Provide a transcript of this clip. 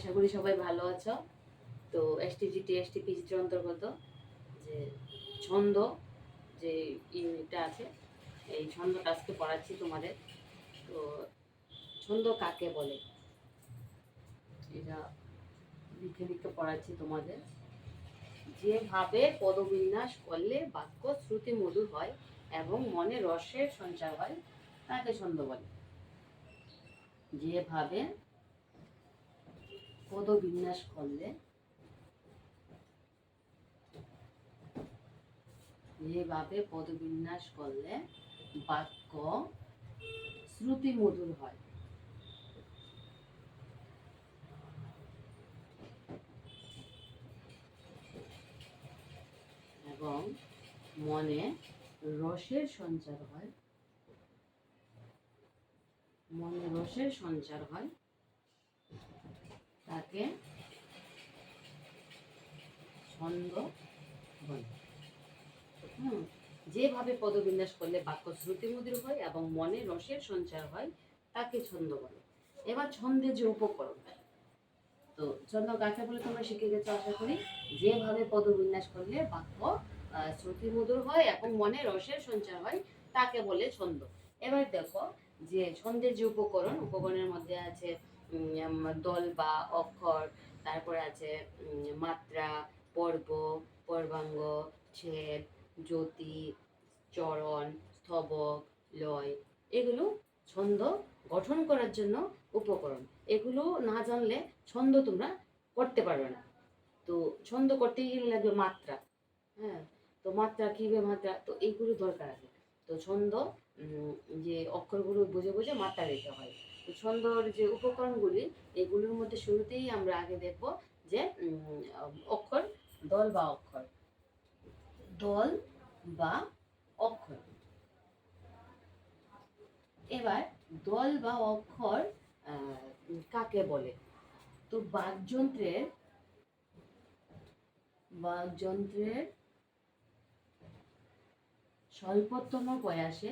আশা করি সবাই ভালো আছো। তো এসটিজিটি এসটিপিজিটির অন্তর্গত যে ছন্দ, যে ইউনিটটা আছে, এই ছন্দটা আজকে পড়াচ্ছি তোমাদের। তো ছন্দ কাকে বলে? এটা লিখে লিখে পড়াচ্ছি তোমাদের। যেভাবে পদবিন্যাস করলে বাক্য শ্রুতি মধুর হয় এবং মনে রসের সঞ্চার হয়, তাকে ছন্দ বলে। যেভাবে পদবিন্যাস করলে যেভাবে পদবিন্যাস করলে বাক্য শ্রুতি মধুর হয়। এবং মনে রসের সঞ্চার হয়। মনে রসের সঞ্চার হয়। তাকে ছন্দ বলে। হুম, যেভাবে পদবিন্যাস করলে বাক্য শ্রুতিমধুর হয় এবং মনে রসের সঞ্চার হয়, তাকে ছন্দ বলে। এবার ছন্দের যে উপকরণ। তো ছন্দ কাকে বলে তোমরা শিখে গেছো আশা করি? যেভাবে পদবিন্যাস করলে বাক্য শ্রুতিমধুর হয় এবং মনে রসের সঞ্চার হয়, তাকে বলে ছন্দ। এবার দেখো যে ছন্দের যে উপকরণ, উপকরণের মধ্যে আছে উম, দল বা অক্ষর তারপরে আছে মাত্রা পর্ব পর্বাঙ্গ ছেদ জ্যোতি চরণ স্তবক লয়। এগুলো ছন্দ গঠন করার জন্য উপকরণ। এগুলো না জানলে ছন্দ তোমরা করতে পারবে না। তো ছন্দ করতে গেলে লাগবে মাত্রা। হ্যাঁ তো মাত্রা কীভাবে মাত্রা? তো এইগুলো দরকার আছে। তো ছন্দ যে অক্ষরগুলো বুঝে বুঝে মাত্রা দিতে হয়। ছন্দর যে উপকরণগুলি, এগুলোর মধ্যে শুরুতেই আমরা আগে দেখব যে অক্ষর, দল বা অক্ষর। দল বা অক্ষর। এবার দল বা অক্ষর কাকে বলে? তো বাকযন্ত্রের বাকযন্ত্রের স্বল্পতম প্রয়াসে